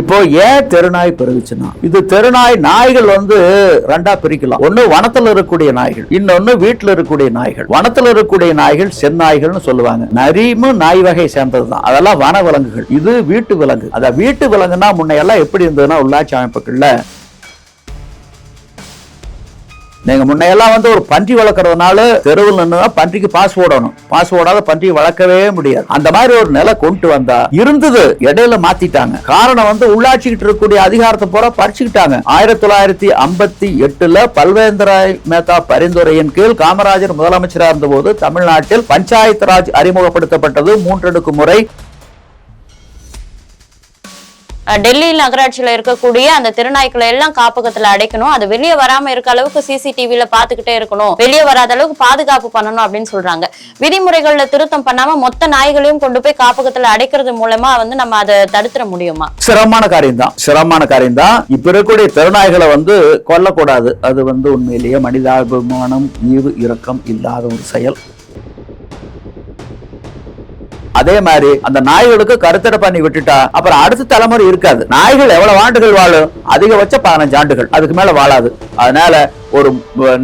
இப்போ ஏன் தெருநாய் பெருகுச்சுன்னா? இது தெருநாய் நாய்கள் வந்து ரெண்டா பிரிக்கலாம். ஒன்னு வனத்துல இருக்கக்கூடிய நாய்கள் இன்னொன்னு வீட்டுல இருக்கக்கூடிய நாய்கள். வனத்துல இருக்கக்கூடிய நாய்கள் செந்நாய்கள்னு சொல்லுவாங்க. நரிமும் நாய் வகை சேர்ந்ததுதான். அதெல்லாம் வன விலங்குகள். இது வீட்டு விலங்கு. அத வீட்டு விலங்குனா முன்னையெல்லாம் எப்படி இருந்ததுன்னா உள்ளாட்சி அமைப்புகள்ல நீங்க முன்னையெல்லாம் வந்து ஒரு பன்றி வளர்க்கறதுனால தெருவில் நின்று பன்றிக்கு பாஸ் போடணும் பாஸ் போடாத பன்றி வளர்க்கவே முடியாது. அந்த மாதிரி ஒரு நிலை கொண்டு வந்தா இருந்தது இடையில மாத்திட்டாங்க. காரணம் வந்து உள்ளாட்சிக்கிட்டு இருக்கக்கூடிய அதிகாரத்தை பூரா பறிச்சுக்கிட்டாங்க. ஆயிரத்தி தொள்ளாயிரத்தி ஐம்பத்தி எட்டுல பல்வேந்திராய் மேத்தா பரிந்துரையின் கீழ் காமராஜர் முதலமைச்சராக இருந்தபோது தமிழ்நாட்டில் பஞ்சாயத்து ராஜ் அறிமுகப்படுத்தப்பட்டது. மூன்றடுக்கு முறை டெல்லி நகராட்சியில இருக்கக்கூடிய அந்த திருநாய்க்களை எல்லாம் காப்பகத்துல அடைக்கணும். அது வெளியே வராம இருக்க அளவுக்கு சிசிடிவில பாத்துக்கிட்டே இருக்கணும். வெளியே வராத அளவுக்கு பாதுகாப்பு பண்ணணும் அப்படின்னு சொல்றாங்க. விதிமுறைகள்ல திருத்தம் பண்ணாம மொத்த நாய்களையும் கொண்டு போய் காப்பகத்துல அடைக்கிறது மூலமா வந்து நம்ம அதை தடுத்துட முடியுமா? சிரமமான காரியம் தான் சிரமமான காரியம் தான் இப்ப இருக்கக்கூடிய திருநாய்களை வந்து கொல்லக்கூடாது. அது வந்து உண்மையிலேயே மனிதாபிமானம் ஈவு இரக்கம் இல்லாத ஒரு செயல். அதே மாதிரி அந்த நாய்களுக்கு கருத்தடை பண்ணி விட்டுட்டா அப்புறம் அடுத்த தலைமுறை இருக்காது. நாய்கள் எவ்வளவு ஆண்டுகள் வாழும்? அதிகபட்ச பதினஞ்சு ஆண்டுகள். அதுக்கு மேல வாழாது. அதனால ஒரு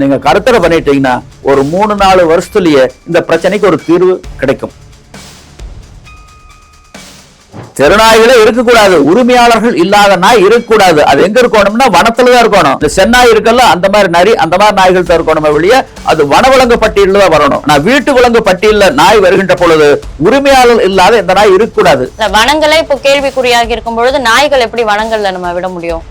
நீங்க கருத்தடை பண்ணிட்டீங்கன்னா ஒரு மூணு நாலு வருஷத்துலயே இந்த பிரச்சனைக்கு ஒரு தீர்வு கிடைக்கும். தெருநாய்களே இருக்கக்கூடாது. உரிமையாளர்கள் இல்லாத நாய் இருக்கக்கூடாது. அது எங்க இருக்கணும்னா வனத்துல தான் இருக்கணும். இந்த சென்னாய் இருக்கல அந்த மாதிரி நரி அந்த மாதிரி நாய்கள் தான் இருக்கணுமே வெளியே அது வனவிலங்கு பட்டியலில் தான் வரணும். நான் வீட்டு விலங்கு பட்டியலில் நாய் வருகின்ற பொழுது உரிமையாளர் இல்லாத இந்த நாய் இருக்கக்கூடாது. வனங்களே இப்போ கேள்விக்குறியாகி இருக்கும் பொழுது நாய்கள் எப்படி வனங்கள்ல நம்ம விட முடியும்?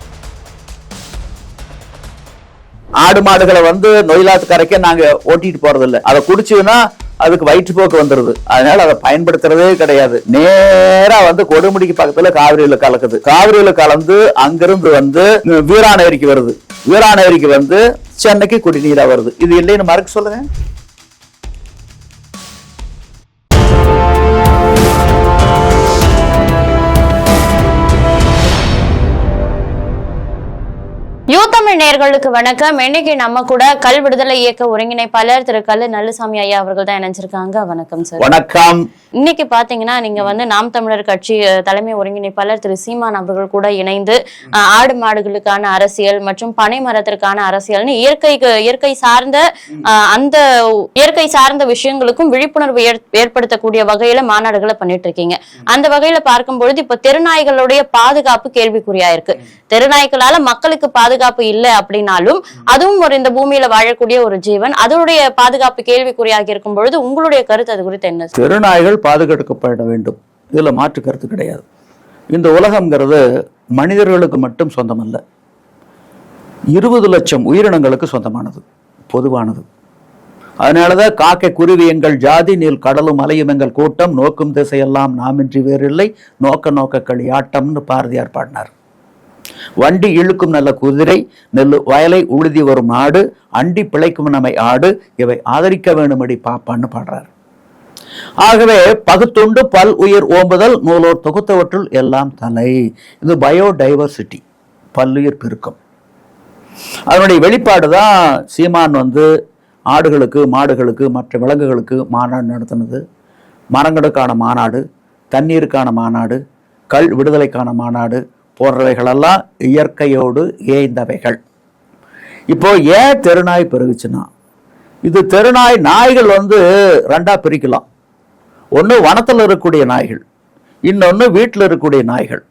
ஆடு மாடுகளை வந்து நொயிலாத்து கரைக்க நாங்க ஓட்டிட்டு போறது இல்ல அதை குடிச்சுன்னா அதுக்கு வயிற்றுப்போக்கு வந்துருது. அதனால அதை பயன்படுத்துறதே கிடையாது. நேரா வந்து கொடுமுடிக்கு பக்கத்துல காவிரியில கலக்குது. காவிரியில கலந்து அங்கிருந்து வந்து வீராநேரிக்கு வருது. வீராநேரிக்கு வந்து சென்னைக்கு குடிநீரா வருது. இது இல்லைன்னு மறக்க சொல்லுங்க. நேயர்களுக்கு வணக்கம். இன்னைக்கு நம்ம கூட கல் விடுதலை இயக்க ஒருங்கிணைப்பாளர் திரு கல்லு நல்லுசாமி ஐயா அவர்கள் தான் இணைஞ்சிருக்காங்க. வணக்கம் சார் வணக்கம். இன்னைக்கு பாத்தீங்கன்னா நீங்க வந்து நாம் தமிழர் கட்சி தலைமை ஒருங்கிணைப்பாளர் திரு சீமான் அவர்கள் கூட இணைந்து ஆடு மாடுகளுக்கான அரசியல் மற்றும் பனை மரத்திற்கான அரசியல்னு இயற்கைக்கு இயற்கை சார்ந்த அந்த இயற்கை சார்ந்த விஷயங்களுக்கும் விழிப்புணர்வு ஏற்- ஏற்படுத்தக்கூடிய வகையில மாநாடுகளை பண்ணிட்டு இருக்கீங்க அந்த வகையில பார்க்கும் பொழுது இப்ப தெருநாய்களுடைய பாதுகாப்பு கேள்விக்குறியா இருக்கு. தெருநாய்களால மக்களுக்கு பாதுகாப்பு இல்லை அப்படின்னாலும் அதுவும் ஒரு இந்த பூமியில வாழக்கூடிய ஒரு ஜீவன். அதனுடைய பாதுகாப்பு கேள்விக்குறியாக இருக்கும் பொழுது உங்களுடைய கருத்து அது குறித்து என்ன? திருநாய்கள் பாதுகாக்கப்பட வேண்டும். இதுல மாற்று கருத்து கிடையாது. இந்த உலகம்ங்கிறது மனிதர்களுக்கு மட்டும் சொந்தமல்ல. இருபது லட்சம் உயிரினங்களுக்கு சொந்தமானது பொதுவானது. அதனாலதான் காக்கை குருவி எங்கள் ஜாதி நீல் கடலும் அலையும் எங்கள் கூட்டம் நோக்கும் திசையெல்லாம் நாமின்றி வேறில்லை. நோக்க நோக்க களியாட்டம்னு பாரதியார் பாடினார். வண்டி இழுக்கும் நல்ல குதிரை நெல் வயலை உழுதி வரும் ஆடு அண்டி பிழைக்கும் நம்மை ஆடு இவை ஆதரிக்க வேண்டும்படி பாப்பான்னு பாடுறார். ஆகவே பகுத்துண்டு பல் உயிர் ஓம்புதல் நூலோர் தொகுத்தவற்றுள் எல்லாம் தலை. இது பயோடைவர்சிட்டி பல்லுயிர் பெருக்கம். அதனுடைய வெளிப்பாடு தான் சீமான் வந்து ஆடுகளுக்கு மாடுகளுக்கு மற்ற விலங்குகளுக்கு மாநாடு நடத்தினது. மரங்களுக்கான மாநாடு தண்ணீருக்கான மாநாடு கல் விடுதலைக்கான மாநாடு போன்றவைகளெல்லாம் இயற்கையோடு ஏய்ந்தவைகள் இப்போ ஏன் தெருநாய் பெருகுச்சுன்னா இது தெருநாய் நாய்கள் வந்து ரெண்டா பிரிக்கலாம். ஒன்று வனத்தில் இருக்கக்கூடிய நாய்கள் இன்னொன்று வீட்டில் இருக்கக்கூடிய நாய்கள்.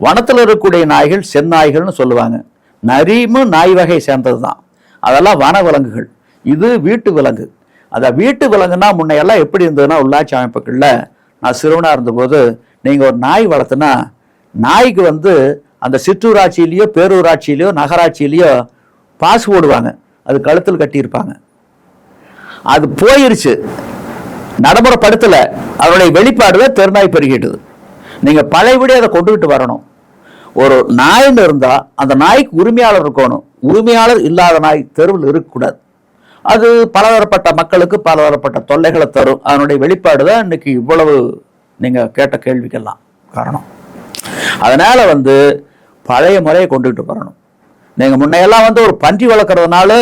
வனத்தில் இருக்கக்கூடிய நாய்கள் செந்நாய்கள்னு சொல்லுவாங்க. நரிமும் நாய் வகை சேர்ந்தது தான் அதெல்லாம் வன விலங்குகள். இது வீட்டு விலங்கு. அதை வீட்டு விலங்குனா முன்னையெல்லாம் எப்படி இருந்ததுன்னா உள்ளாட்சி அமைப்புகளில் நான் சிறுவனாக இருந்தபோது நீங்கள் ஒரு நாய் வளர்த்துனா நாய்க்கு வந்து அந்த சிற்றூராட்சியிலையோ பேரூராட்சியிலையோ நகராட்சியிலையோ பாஸ் போடுவாங்க. அது கழுத்தில் கட்டியிருப்பாங்க. அது போயிருச்சு. நடைமுறைப்படுத்தல. அதனுடைய வெளிப்பாடுவே தான் தெருநாய் பெருகிட்டது. நீங்க பழையபடி அதை கொண்டுகிட்டு வரணும். ஒரு நாய்னு இருந்தா அந்த நாய்க்கு உரிமையாளர் இருக்கணும். உரிமையாளர் இல்லாத நாய் தெருவில் இருக்கக்கூடாது. அது பலதரப்பட்ட மக்களுக்கு பலதரப்பட்ட தொல்லைகளை தரும். அதனுடைய வெளிப்பாடு தான் இன்னைக்கு இவ்வளவு நீங்க கேட்ட கேள்விக்கெல்லாம் காரணம். அதனால வந்து பழைய முறையை கொண்டுகிட்டு வரணும். நீங்கள் முன்னையெல்லாம் வந்து ஒரு பன்றி வளர்க்குறதுனால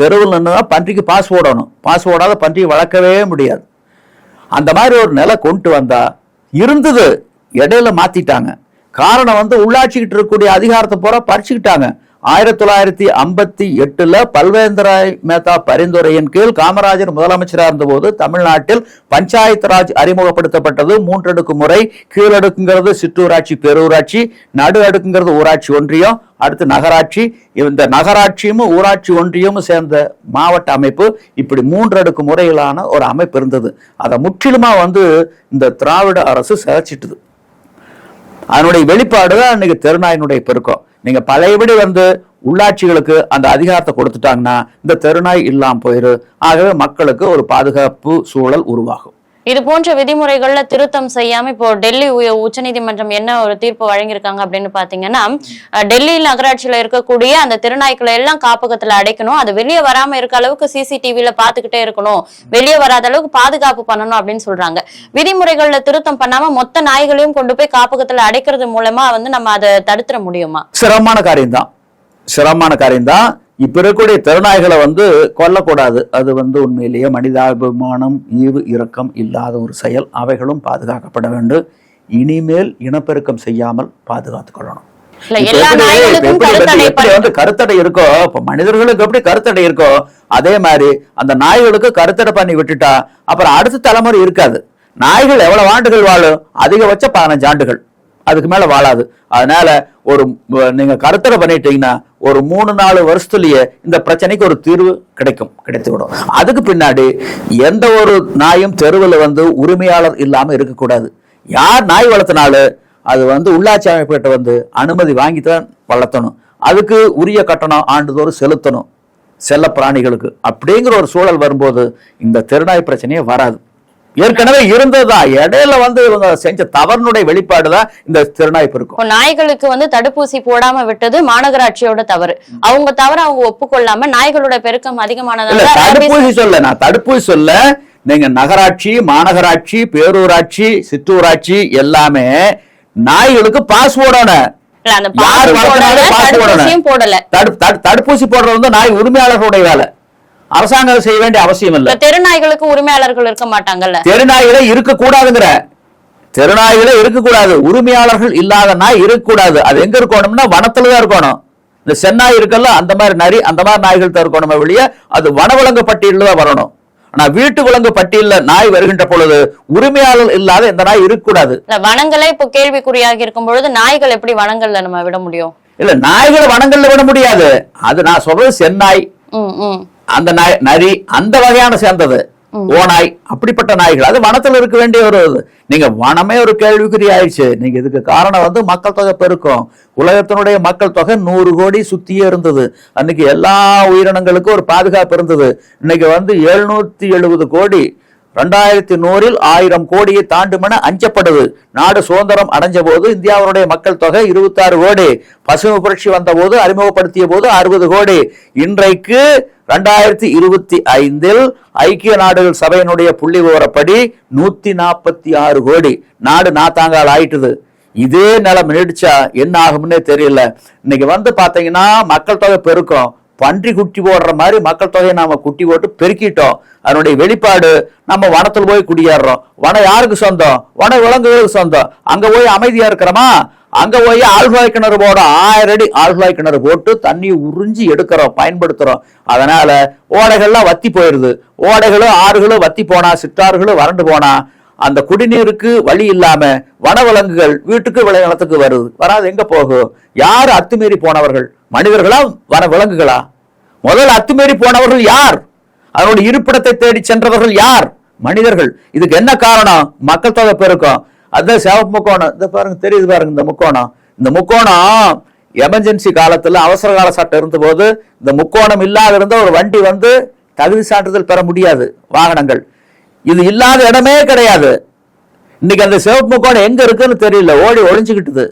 தெருவில் நின்று தான் பன்றிக்கு பாஸ் போடணும் பாஸ் போடாத பன்றியை வளர்க்கவே முடியாது. அந்த மாதிரி ஒரு நிலை கொண்டு வந்தால் இருந்தது. இடையில மாற்றிட்டாங்க காரணம் வந்து உள்ளாட்சிக்கிட்டு இருக்கக்கூடிய அதிகாரத்தை பூரா பறிச்சுக்கிட்டாங்க. ஆயிரத்தி தொள்ளாயிரத்தி ஐம்பத்தி எட்டுல பல்வேந்திராய் மேத்தா பரிந்துரையின் கீழ் காமராஜர் முதலமைச்சராக இருந்தபோது தமிழ்நாட்டில் பஞ்சாயத்து ராஜ் அறிமுகப்படுத்தப்பட்டது. மூன்றடுக்கு முறை கீழடுக்குங்கிறது சிற்றூராட்சி பேரூராட்சி நடு அடுக்குங்கிறது ஊராட்சி ஒன்றியம் அடுத்து நகராட்சி. இந்த நகராட்சியும் ஊராட்சி ஒன்றியமும் சேர்ந்த மாவட்ட அமைப்பு இப்படி மூன்றடுக்கு முறையிலான ஒரு அமைப்பு இருந்தது. அதை முற்றிலுமா வந்து இந்த திராவிட அரசு சிதைச்சிட்டுது அதனுடைய வெளிப்பாடு தான் அன்னைக்கு தெருநாயினுடைய பெருக்கம். நீங்க பழையபடி வந்து உள்ளாட்சிகளுக்கு அந்த அதிகாரத்தை கொடுத்துட்டாங்கன்னா இந்த தெருநாய் இல்லாம போயிரு. ஆகவே மக்களுக்கு ஒரு பாதுகாப்பு சூழல் உருவாகும். இது போன்ற விதிமுறைகள்ல திருத்தம் செய்யாம இப்போ டெல்லி உய- உச்சநீதிமன்றம் என்ன ஒரு தீர்ப்பு வழங்கியிருக்காங்க அப்படின்னு பாத்தீங்கன்னா டெல்லி நகராட்சியில இருக்கக்கூடிய அந்த திருநாய்க்களை எல்லாம் காப்பகத்துல அடைக்கணும். அது வெளியே வராம இருக்க அளவுக்கு சிசிடிவில பாத்துக்கிட்டே இருக்கணும். வெளியே வராத அளவுக்கு பாதுகாப்பு பண்ணணும் அப்படின்னு சொல்றாங்க. விதிமுறைகள்ல திருத்தம் பண்ணாம மொத்த நாய்களையும் கொண்டு போய் காப்பகத்துல அடைக்கிறது மூலமா வந்து நம்ம அதை தடுத்துட முடியுமா? சிரமமான காரியம்தான். சிரமமான காரியம்தான். இப்ப இருக்கக்கூடிய தெருநாய்களை வந்து கொல்லக்கூடாது. அது வந்து உண்மையிலேயே மனிதாபிமானம் ஈவு இரக்கம் இல்லாத ஒரு செயல். அவைகளும் பாதுகாக்கப்பட வேண்டும். இனிமேல் இனப்பெருக்கம் செய்யாமல் பாதுகாத்துக் கொள்ளணும். வந்து- கருத்தடை இருக்கோ இப்ப மனிதர்களுக்கு எப்படி கருத்தடை இருக்கோ அதே மாதிரி அந்த நாய்களுக்கு கருத்தடை பண்ணி விட்டுட்டா அப்புறம் அடுத்த தலைமுறை இருக்காது. நாய்கள் எவ்வளவு ஆண்டுகள் வாழும்? அதிகபட்ச பதினஞ்சு ஆண்டுகள். அதுக்கு மேல வாழாது. அதனால ஒரு நீங்கள் நீங்க கருத்தடை பண்ணிட்டீங்கன்னா ஒரு மூணு நாலு வருஷத்துலயே இந்த பிரச்சனைக்கு ஒரு தீர்வு கிடைக்கும் கிடைத்து விடும் அதுக்கு பின்னாடி எந்த ஒரு நாயும் தெருவில் வந்து உரிமையாளர் இல்லாம இருக்கக்கூடாது. யார் நாய் வளர்த்தினாலும் அது வந்து உள்ளாட்சி அமைப்புகிட்ட வந்து அனுமதி வாங்கித்தான் வளர்த்தணும். அதுக்கு உரிய கட்டணம் ஆண்டுதோறும் செலுத்தணும். செல்ல பிராணிகளுக்கு அப்படிங்கிற ஒரு சூழல் வரும்போது இந்த தெருநாய் பிரச்சனையே வராது. ஏற்கனவே இருந்ததுதான் இடையில வந்து இவங்க செஞ்ச தவறுனுடைய வெளிப்பாடு தான் இந்த பெருக்கும் இப்போ நாய்களுக்கு வந்து தடுப்பூசி போடாம விட்டது மாநகராட்சியோட தவறு. அவங்க தவறு அவங்க ஒப்புக்கொள்ளாம நாய்களோட பெருக்கம் அதிகமானதால rabies- தடுப்பூசி சொல்ல நான் தடுப்பூசி சொல்ல நீங்க நகராட்சி மாநகராட்சி பேரூராட்சி சிற்றூராட்சி எல்லாமே நாய்களுக்கு பாஸ் போடணும் வளர்த்தனாலும் போடல, தடுப்பூசி போடுறது வந்து நாய் உரிமையாளர்களுடைய வேலை. அரசாங்கம் செய்ய வேண்டிய அவசியம் இல்லை. தெருநாய்களுக்கு உரிமையாளர்கள் இருக்க மாட்டாங்கல்ல? தெருநாய்களே இருக்க கூடாதுங்கிற தெருநாய்களே இருக்கக்கூடாது. உரிமையாளர்கள் இல்லாத நாய் இருக்கக்கூடாது. அது எங்க இருக்கணும்னா வனத்துல தான் இருக்கணும். இந்த சென்னாய் இருக்கல்ல அந்த மாதிரி நரி அந்த மாதிரி நாய்கள் தான் இருக்கணுமே வெளியே அது வனவிலங்கு பட்டியலில் தான் வரணும். ஆனா வீட்டு விலங்கு பட்டியல்ல நாய் வருகின்ற பொழுது உரிமையாளர் இல்லாத இந்த நாய் இருக்கக்கூடாது. இல்ல வனங்களே இப்போ கேள்விக்குறியாகி இருக்கும் பொழுது நாய்கள் எப்படி வனங்கள்ல நம்ம விட முடியும்? இல்ல நாய்களை வனங்கள்ல விட முடியாது. அது நான் சொல்றது சென்னாய் அந்த நாய் நரி அந்த வகையான சேர்ந்தது. ஓநாய் அப்படிப்பட்ட நாய்கள். அது வனத்துல இருக்க வேண்டிய ஒரு இது. நீங்க வனமே ஒரு கேள்விக்குறி ஆயிடுச்சு. நீங்க இதுக்கு காரணம் வந்து மக்கள் தொகை பெருக்கம். உலகத்தினுடைய மக்கள் தொகை நூறு கோடி சுத்தியே இருந்தது. அன்னைக்கு எல்லா உயிரினங்களுக்கும் ஒரு பாதுகாப்பு இருந்தது. இன்னைக்கு வந்து எழுநூத்தி எழுபது கோடி ரெண்டாயிரத்தி நூறில் ஆயிரம் கோடியை தாண்டுமென அஞ்சப்படுது. நாடு சுதந்திரம் அடைஞ்ச போது இந்தியாவுடைய மக்கள் தொகை இருபத்தாறு கோடி. பசுமை புரட்சி வந்த போது அறிமுகப்படுத்திய போது அறுபது கோடி. இன்றைக்கு ரெண்டாயிரத்தி இருபத்தி ஐந்தில் ஐக்கிய நாடுகள் சபையினுடைய புள்ளி விவரப்படி நூத்தி நாற்பத்தி ஆறு கோடி நாடு நாத்தாங்கால் ஆயிட்டுது. இதே நிலம் நீடிச்சா என்ன ஆகும்னே தெரியல. இன்னைக்கு வந்து பாத்தீங்கன்னா மக்கள் தொகை பெருக்கம். பன்றி குட்டி போடுற மாதிரி மக்கள் தொகையை நாம குட்டி போட்டு பெருக்கிட்டோம். அதனுடைய வெளிப்பாடு நம்ம வனத்தில் போய் குடியேறோம் வனம் யாருக்கு சொந்தம்? வன விலங்குகளுக்கு சொந்தம். அங்க போய் அமைதியா இருக்கிறோமா? அங்க போய் ஆழ்வாய் கிணறு போட ஆயிரம் அடி ஆழ்வாய் கிணறு போட்டு தண்ணி உறிஞ்சி எடுக்கிறோம் பயன்படுத்துறோம். அதனால ஓடைகள்லாம் வத்தி போயிருது. ஓடைகளும் ஆறுகளும் வத்தி போனா சிற்றாறுகளும் வறண்டு போனா அந்த குடிநீருக்கு வழி இல்லாம வனவிலங்குகள் வீட்டுக்கு விளைநிலத்துக்கு வருது. வராது எங்க போகும் யார் அத்துமீறி போனவர்கள்? மனிதர்களா வன விலங்குகளா? முதல்ல அத்துமீறி போனவர்கள் யார்? அதனுடைய இருப்பிடத்தை தேடி சென்றவர்கள் யார்? மனிதர்கள். இதுக்கு என்ன காரணம்? மக்கள் தொகை பெருக்கம். அதுதான் சிவப்பு முக்கோணம். இந்த பாருங்க தெரியுது பாருங்க இந்த முக்கோணம். இந்த முக்கோணம் எமர்ஜென்சி காலத்துல அவசர கால சட்டம் இருந்தபோது இந்த முக்கோணம் இல்லாத இருந்த ஒரு வண்டி வந்து தகுதி சான்றிதழ் பெற முடியாது வாகனங்கள். இது இல்லாத இடமே கிடையாது. இன்னைக்கு அந்த சிவப்பு முக்கோணம் எங்க இருக்குன்னு தெரியல ஓடி ஒழிஞ்சுக்கிட்டுது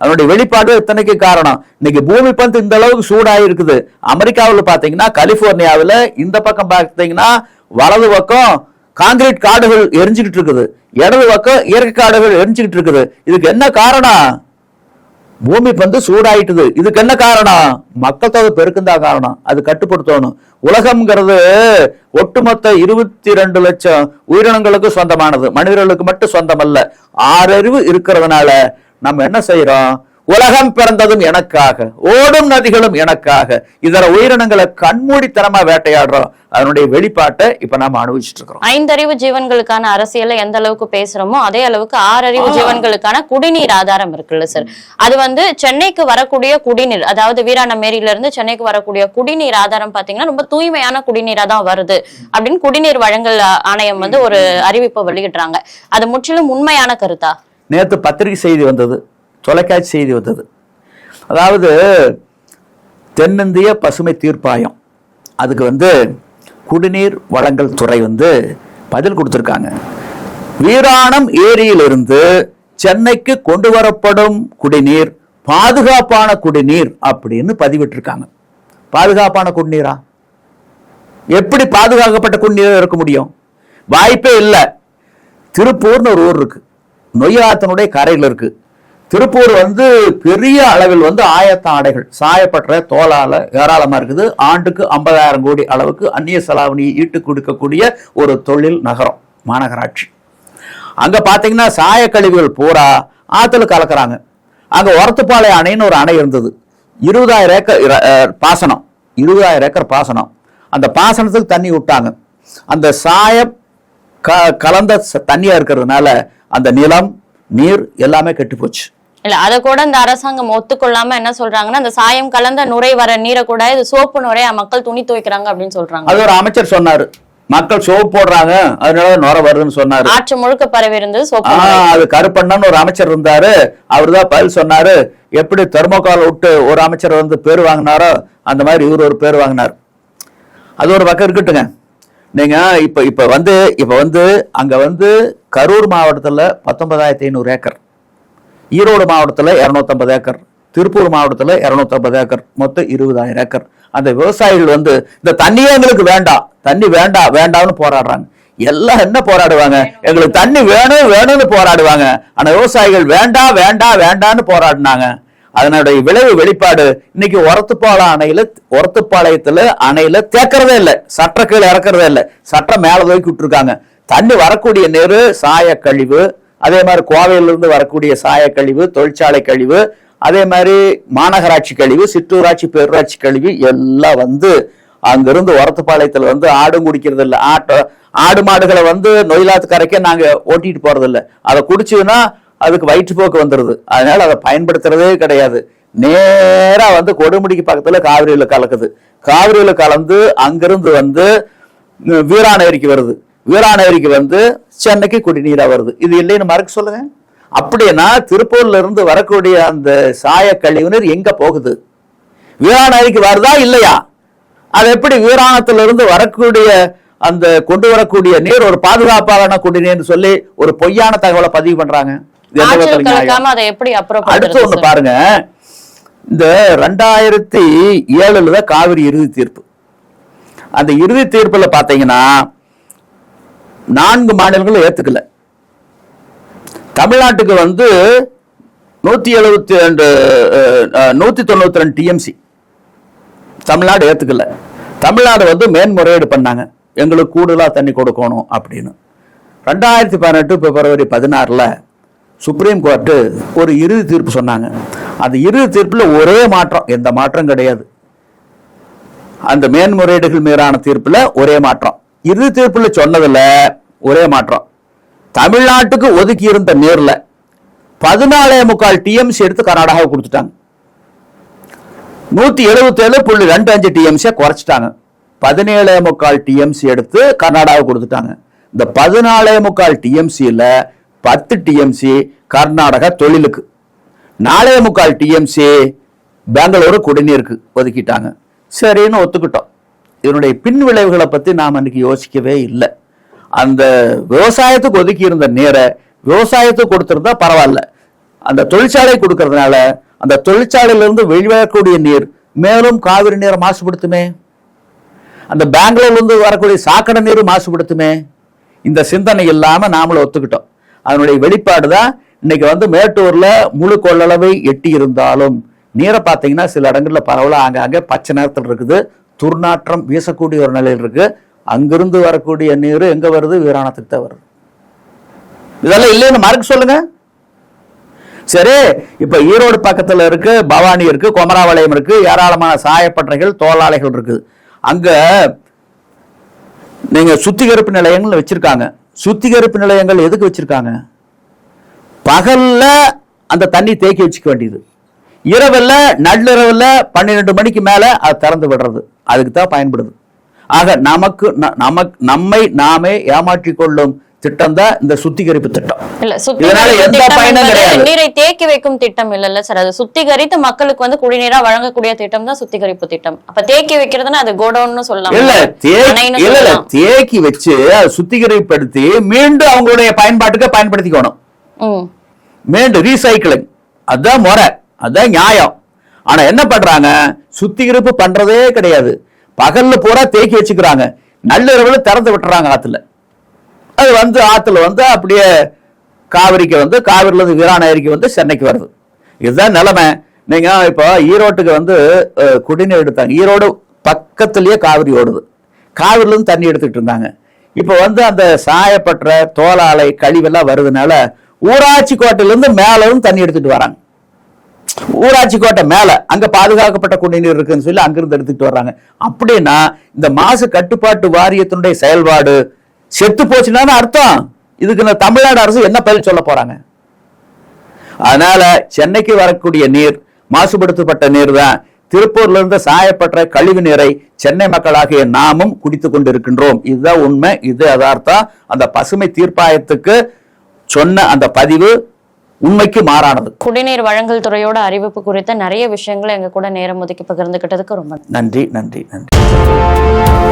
அதனுடைய வெளிப்பாடு இத்தனைக்கு காரணம். இன்னைக்கு பூமி பந்து இந்த அளவுக்கு சூடாகி இருக்குது. அமெரிக்காவில் பார்த்தீங்கன்னா கலிபோர்னியாவில் இந்த பக்கம் பார்த்தீங்கன்னா வலது பக்கம் காங்கிரீட் காடுகள் எரிஞ்சுக்கிட்டு இருக்குது. இடது பக்கம் இயற்கை காடுகள் எரிஞ்சுக்கிட்டு இருக்குது. இதுக்கு என்ன காரணம்? பூமி பந்து சூடாயிட்டுது. இதுக்கு என்ன காரணம்? மக்கள் தொகை பெருக்குந்தான் காரணம். அது கட்டுப்படுத்தணும். உலகம்ங்கிறது ஒட்டுமொத்த இருபத்தி ரெண்டு லட்சம் உயிரினங்களுக்கு சொந்தமானது. மனிதர்களுக்கு மட்டும் சொந்தமல்ல. ஆறறிவு இருக்கிறதுனால நம்ம என்ன செய்யறோம் உலகம் பிறந்ததும் எனக்காக ஓடும் நதிகளும் எனக்காக இதர உயிரினங்களை கண்மூடித்தனமா வேட்டையாடுறோம் அதனுடைய வெளிப்பாட்டை இப்ப நாம அனுபவிச்சுட்டு இருக்கிறோம். ஐந்தறிவு ஜீவன்களுக்கான அரசியலை எந்த அளவுக்கு பேசுறோமோ அதே அளவுக்கு ஆறறிவு ஜீவன்களுக்கான குடிநீர் ஆதாரம் இருக்குல்ல சார். அது வந்து சென்னைக்கு வரக்கூடிய குடிநீர் அதாவது வீராணமேரியில இருந்து சென்னைக்கு வரக்கூடிய குடிநீர் ஆதாரம் பாத்தீங்கன்னா ரொம்ப தூய்மையான குடிநீரா தான் வருது அப்படின்னு குடிநீர் வழங்கல் ஆணையம் வந்து ஒரு அறிவிப்பை வெளியிடுறாங்க. அது முற்றிலும் உண்மையான கருத்தா? நேத்து பத்திரிகை செய்தி வந்தது. தொலைக்காட்சி செய்தி வந்தது. அதாவது தென்னிந்திய பசுமை தீர்ப்பாயம். அதுக்கு வந்து குடிநீர் வழங்கல் துறை வந்து பதில் கொடுத்துருக்காங்க. வீராணம் ஏரியிலிருந்து சென்னைக்கு கொண்டு வரப்படும் குடிநீர் பாதுகாப்பான குடிநீர் அப்படின்னு பதிவிட்டிருக்காங்க. பாதுகாப்பான குடிநீரா? எப்படி பாதுகாக்கப்பட்ட குடிநீர் இருக்க முடியும்? வாய்ப்பே இல்லை. திருப்பூர்னு ஒரு ஊர் இருக்கு. நொய்யாத்தனுடைய கரையில் இருக்குது திருப்பூர் வந்து பெரிய அளவில் வந்து ஆயத்த ஆடைகள் சாயப்பட்ட தோலால ஏராளமா இருக்குது. ஆண்டுக்கு ஐம்பதாயிரம் கோடி அளவுக்கு அந்நிய செலாவணியை ஈட்டு கொடுக்கக்கூடிய ஒரு தொழில் நகரம் மாநகராட்சி. அங்க பாத்தீங்கன்னா சாயக்கழிவுகள் பூரா ஆத்துல கலக்குறாங்க. அங்க ஒரத்துப்பாளைய அணைன்னு ஒரு அணை இருந்தது. இருபதாயிரம் ஏக்கர் பாசனம். இருபதாயிரம் ஏக்கர் பாசனம். அந்த பாசனத்துக்கு தண்ணி விட்டாங்க. அந்த சாயம் க கலந்த ச- இருக்கிறதுனால அந்த நிலம் நீர் எல்லாமே கெட்டு போச்சு. இல்ல அத கூட இந்த அரசாங்கம் ஒத்துக்கொள்ளாம என்ன சொல்றாங்கன்னா அந்த சாயம் கலந்த நுரை வர நீரை கூட இது சோப்பு நுரையா மக்கள் துணி துவைக்கிறாங்க அப்படின்னு சொல்றாங்க. அது ஒரு அமைச்சர் சொன்னாரு. மக்கள் சோப்பு போடுறாங்க அதனால நுர வருதுன்னு சொன்னாரு. ஆற்று முழுக்க பரவி இருந்தது சோப்பு. அது கருப்பண்ணன் ஒரு அமைச்சர் இருந்தாரு. அவர்தான் பதில் சொன்னாரு. எப்படி தெர்மோகால் விட்டு ஒரு அமைச்சர் வந்து பேர் வாங்கினாரோ அந்த மாதிரி இவர் ஒரு பேர் வாங்கினார். அது ஒரு பக்கம் இருக்கட்டுங்க. நீங்க இப்ப இப்ப வந்து இப்ப வந்து அங்க வந்து கரூர் மாவட்டத்துல பத்தொன்பதாயிரத்தி ஐநூறு ஏக்கர். ஈரோடு மாவட்டத்தில் இரநூத்தம்பது ஏக்கர் திருப்பூர் மாவட்டத்தில் இரநூத்தம்பது ஏக்கர் மொத்தம் இருபதாயிரம் ஏக்கர். அந்த விவசாயிகள் வந்து இந்த தண்ணியே எங்களுக்கு வேண்டாம். தண்ணி வேண்டாம் வேண்டாம்னு போராடுறாங்க. எல்லாம் என்ன போராடுவாங்க? எங்களுக்கு தண்ணி வேணும் வேணும்னு போராடுவாங்க. ஆனால் விவசாயிகள் வேண்டாம் வேண்டாம் வேண்டாம்னு போராடினாங்க. அதனுடைய விளைவு வெளிப்பாடு இன்னைக்கு ஒரத்துப்பாளையம் அணையில ஒரத்துப்பாளையத்துல அணையில தேக்கிறதே இல்லை. சட்ட கீழே இறக்குறதே இல்லை. சட்டம் மேல தூக்கி விட்டுருக்காங்க தண்ணி வரக்கூடிய நீர் சாய கழிவு அதே மாதிரி கோவையிலிருந்து வரக்கூடிய சாய கழிவு தொழிற்சாலை கழிவு அதே மாதிரி மாநகராட்சி கழிவு சிற்றூராட்சி பேரூராட்சி கழிவு எல்லாம் வந்து அங்கிருந்து உரத்துப்பாளையத்தில் வந்து ஆடும் குடிக்கிறது இல்லை. ஆட்டோ ஆடு மாடுகளை வந்து நொயிலாத்து கரைக்கே நாங்கள் ஓட்டிட்டு போகிறதில்ல அதை குடிச்சுன்னா அதுக்கு வயிற்றுப்போக்கு வந்துடுது அதனால் அதை பயன்படுத்துறதே கிடையாது. நேராக வந்து கொடுமுடிக்கு பக்கத்தில் காவிரியில் கலக்குது. காவிரியில் கலந்து அங்கிருந்து வந்து உம், வீராணேரிக்கு வருது. வீராணேரிக்கு வந்து சென்னைக்கு குடிநீரா வருது. இது இல்லைன்னு மறக்க சொல்லுங்க. அப்படின்னா திருப்பூர்ல இருந்து வரக்கூடிய அந்த சாய கழிவுநீர் எங்க போகுது? வீராணேரிக்கு வருதா இல்லையா? அது எப்படி வீராணத்துல இருந்து வரக்கூடிய அந்த கொண்டு வரக்கூடிய நீர் ஒரு பாதுகாப்பான குடிநீர்னு சொல்லி ஒரு பொய்யான தகவலை பதிவு பண்றாங்க. அடுத்து ஒண்ணு பாருங்க. இந்த ரெண்டாயிரத்தி ஏழுல தான் காவிரி இறுதி தீர்ப்பு. அந்த இறுதி தீர்ப்புல பாத்தீங்கன்னா நான்கு மாநிலங்களும் ஏத்துக்கல. தமிழ்நாட்டுக்கு வந்து நூத்தி எழுபத்தி ரெண்டு நூத்தி தொண்ணூத்தி ரெண்டு டிஎம்சி தமிழ்நாடு ஏத்துக்கல. தமிழ்நாடு வந்து மேன்முறையீடு பண்ணாங்க. எங்களுக்கு கூடுதலா தண்ணி கொடுக்கணும் அப்படின்னு. ரெண்டாயிரத்தி பதினெட்டு பிப்ரவரி பதினாறுல சுப்ரீம் கோர்ட்டு ஒரு இறுதி தீர்ப்பு சொன்னாங்க. அந்த இறுதி தீர்ப்பில் ஒரே மாற்றம் எந்த மாற்றம் கிடையாது. அந்த மேன்முறையீடுகள் மீதான தீர்ப்பில் ஒரே மாற்றம். இறுதி தீர்ப்புல சொன்னதுல ஒரே மாற்றம். தமிழ்நாட்டுக்கு ஒதுக்கி இருந்த நேரில் பதினாலே முக்கால் டிஎம்சி எடுத்து கர்நாடகாவை கொடுத்துட்டாங்க. நூத்தி எழுபத்தி ஏழு புள்ளி ரெண்டு அஞ்சு டிஎம்சியை குறைச்சிட்டாங்க. பதினேழே முக்கால் டிஎம்சி எடுத்து கர்நாடகாவை கொடுத்துட்டாங்க. இந்த பதினாலே முக்கால் டிஎம்சியில் பத்து டிஎம்சி கர்நாடகா தொழிலுக்கு நாலே முக்கால் டிஎம்சி பெங்களூரு குடிநீருக்கு ஒதுக்கிட்டாங்க. சரின்னு ஒத்துக்கிட்டோம். இதனுடைய பின் விளைவுகளை பத்தி நாம் அன்னைக்கு யோசிக்கவே இல்லை. அந்த விவசாயத்துக்கு ஒதுக்கி இருந்த நீரை விவசாயத்துக்கு கொடுத்துருந்தா பரவாயில்ல. அந்த தொழிற்சாலை கொடுக்கறதுனால அந்த தொழிற்சாலையிலிருந்து வெளிவரக்கூடிய நீர் மேலும் காவிரி நீரை மாசுபடுத்துமே? அந்த பெங்களூர்லேருந்து வரக்கூடிய சாக்கடை நீர் மாசுபடுத்துமே? இந்த சிந்தனை இல்லாமல் நாமளும் ஒத்துக்கிட்டோம். அதனுடைய வெளிப்பாடு தான் இன்னைக்கு வந்து மேட்டூரில் முழு கொள்ளளவை எட்டி இருந்தாலும் நீரை பார்த்தீங்கன்னா சில இடங்களில் பரவலாக ஆங்காங்க பச்சை நேரத்தில் இருக்குது. துர்நாற்றம் வீசக்கூடிய ஒரு நிலையில் இருக்கு. அங்கிருந்து வரக்கூடிய நீர் எங்க வருது? வீராணத்துக்கு தான் வருது. இதெல்லாம் இல்லைன்னு மார்க் சொல்லுங்க. சரி இப்ப ஈரோடு பக்கத்துல இருக்கு பவானி இருக்கு குமராவளையம் இருக்கு ஏராளமான சாயப்பட்டறைகள் தோளாலைகள் இருக்குது. அங்க நீங்க சுத்திகரிப்பு நிலையங்கள் வச்சிருக்காங்க. சுத்திகரிப்பு நிலையங்கள் எதுக்கு வச்சிருக்காங்க? பகல்ல அந்த தண்ணி தேக்கி வச்சுக்க வேண்டியது. இரவில் நள்ளிரவில் பன்னிரெண்டு மணிக்கு மேலே அது திறந்து விடுறது. அதுக்கு தான் பயன்படுது. ஆக நமக்கு நமக்கு நம்மை நாமே ஏமாற்றிக் கொள்ளும் திட்டம் தான் இந்த சுத்திகரிப்பு திட்டம். இல்ல இதனால எந்த பயனும் கிடையாது. நீரை தேக்கி வைக்கும் திட்டம் இல்லல்ல சார். அது சுத்திகரித்து மக்களுக்கு வந்து குடிநீரா வழங்கக்கூடிய திட்டம் தான் சுத்திகரிப்பு திட்டம். அப்ப தேக்கி வைக்கிறதுனா அது கோடவுன்னு சொல்லலாம். இல்ல இல்ல இல்ல. தேக்கி வச்சு அதை சுத்திகரிப்படுத்தி மீண்டும் அவங்களுடைய பயன்பாட்டுக்கு பயன்படுத்திக்கணும். மீண்டும் ரீசைக்கிளிங் அதான் முறை அதான் நியாயம். ஆனா என்ன பண்றாங்க? சுத்திகரிப்பு பண்றதே கிடையாது. பகல்ல பூரா தேக்கி வச்சுக்கிறாங்க. நள்ளிரவுல திறந்து விட்டுறாங்க ஆத்துல. அது வந்து ஆத்துல வந்து அப்படியே காவிரிக்கு வந்து காவிரிலேருந்து இருந்து வந்து சென்னைக்கு வருது. இதுதான் நிலைமை. நீங்க இப்போ ஈரோட்டுக்கு வந்து குடிநீர் எடுத்தாங்க. ஈரோடு பக்கத்துலயே காவிரி ஓடுது. காவிரிலேருந்து தண்ணி எடுத்துக்கிட்டு இருந்தாங்க. இப்போ வந்து அந்த சாயப்பற்ற தோலாலை கழிவெல்லாம் வருதுனால ஊராட்சி கோட்டையிலேருந்து இருந்து தண்ணி எடுத்துட்டு வராங்க. ஊராட்சி கோட்டை மேல அங்க பாதுகாக்கப்பட்ட குடிநீர் இருக்குன்னு சொல்லி அங்கிருந்து எடுத்துட்டு வர்றாங்க. அப்படின்னா இந்த மாசு கட்டுப்பாட்டு வாரியத்தினுடைய செயல்பாடு செத்து போச்சுன்னா அர்த்தம். இதுக்கு இந்த தமிழ்நாடு அரசு என்ன பதில் சொல்ல போறாங்க? அதனால சென்னைக்கு வரக்கூடிய நீர் மாசுபடுத்தப்பட்ட நீர் தான் திருப்பூர்ல இருந்து சாயப்பட்ட கழிவு நீரை சென்னை மக்களாகிய நாமும் குடித்துக் கொண்டிருக்கின்றோம். இதுதான் உண்மை இது யதார்த்தம். அந்த பசுமை தீர்ப்பாயத்துக்கு சொன்ன அந்த பதிவு உண்மைக்கு மாறானது குடிநீர் வழங்கல் துறையோட அறிவிப்பு குறித்த நிறைய விஷயங்களை எங்க கூட நேரம் ஒதுக்கி பகிர்ந்துகிட்டதுக்கு ரொம்ப நன்றி. நன்றி நன்றி நன்றி